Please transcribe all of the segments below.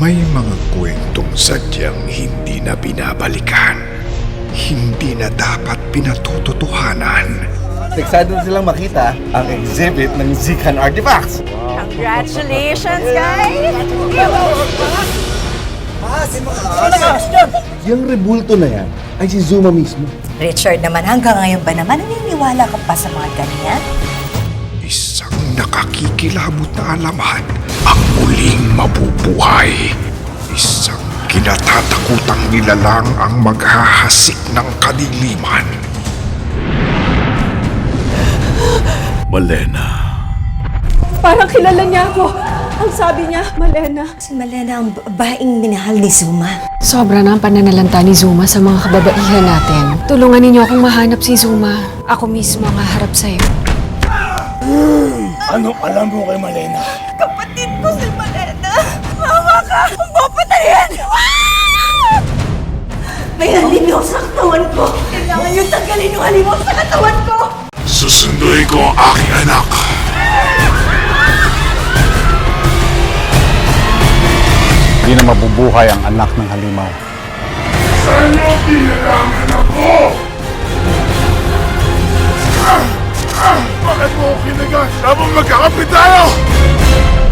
May mga kwentong sadyang hindi na binabalikan. Hindi na dapat pinatututuhanan. Excited silang makita ang exhibit ng Zikan Artifacts. Congratulations, guys! Yung rebulto na yan ay si Zuma mismo. Richard naman, hanggang ngayon ba naman naniniwala ka pa sa mga ganyan? Nakakikilabot na alamat ang muling mabubuhay. Isang kinatatakutang nilalang ang maghahasik ng kadiliman. Malena. Parang kilala niya ako. Ang sabi niya, Malena. Si Malena ang babaeng minahal ni Zuma. Sobra na ang pananalanta ni Zuma sa mga kababaihan natin. Tulungan ninyo akong mahanap si Zuma. Ako mismo ang haharap sa'yo. Anong alam mo kay Malena? Kapatid ko si Malena! Mama ka! Ang papatayin! May halimaw sa katawan ko! Kailangan yung tanggalin yung halimaw sa katawan ko! Susunduin ko ang aking anak. Hindi na mabubuhay ang anak ng halimaw. Ano kailangan ako? Bakit mo ako kinagat? Dapat magkakapit tayo!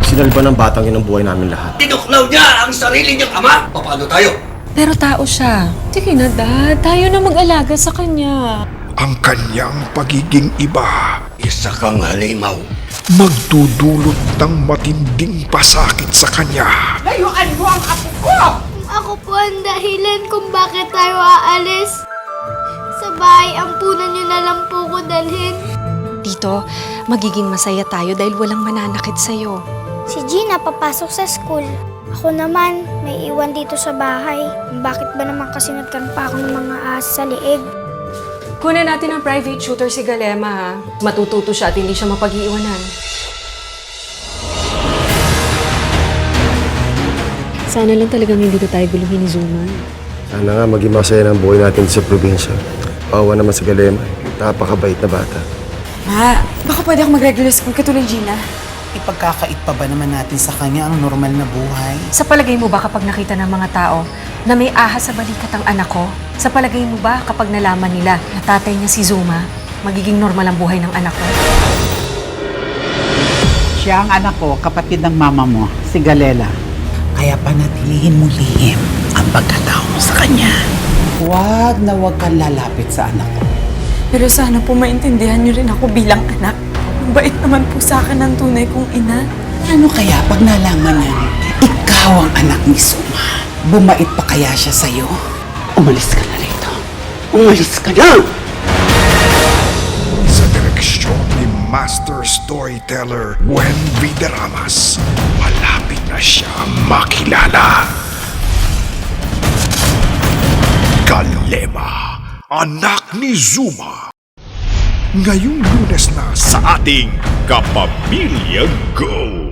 Sinalba ng batang yun ang buhay namin lahat. Tinuklaw niya ang sarili niyang ama. Paano tayo? Pero tao siya. Sige na, Dad. Tayo na mag-alaga sa kanya. Ang kanyang pagiging iba Isa kang halimaw. magdudulot ng matinding pasakit sa kanya. Ako po ang dahilan kung bakit tayo aalis. Sa bahay, ampunan nyo na lang po ko dalhin. Tito, magiging masaya tayo dahil walang mananakit sa'yo. Si Gina papasok sa school. Ako naman, may iwan dito sa bahay. Bakit ba naman kasinatkan pa ako ng mga ahas sa liig? Kunin natin ang private shooter si Galema, ha? Matututo siya at hindi siya mapag-iiwanan. Sana lang talagang hindi ko tayo guluhin ni Zuma. Sana nga maging masaya ng buhay natin sa probinsya. Pawa naman sa Galema. Napakabait na bata. Ma, baka pwede ako mag-regular school katulad ni Gina. Ipagkakait pa ba naman natin sa kanya ang normal na buhay? Sa palagay mo ba kapag nakita ng mga tao na may ahas sa balikat ang anak ko? Sa palagay mo ba kapag nalaman nila na tatay niya si Zuma, magiging normal ang buhay ng anak ko? Siya ang anak ko, kapatid ng mama mo, si Galela. Kaya panatilihin mo lihim ang pagkatao mo sa kanya. Huwag na huwag kang lalapit sa anak ko. Pero sana po maintindihan niyo rin ako bilang anak. Ang bait naman po sa akin ng tunay kong ina. Ano kaya pag nalaman niya, ikaw ang anak ni Suma? Bumait pa kaya siya sa'yo? Umalis ka na rito. Umalis ka na! Sa direksyon ni Master Storyteller Gwen Videramas, malapit na siya makilala. Kalema, anak ni Zuma. Ngayong lunes na sa ating Kapamilya Gold.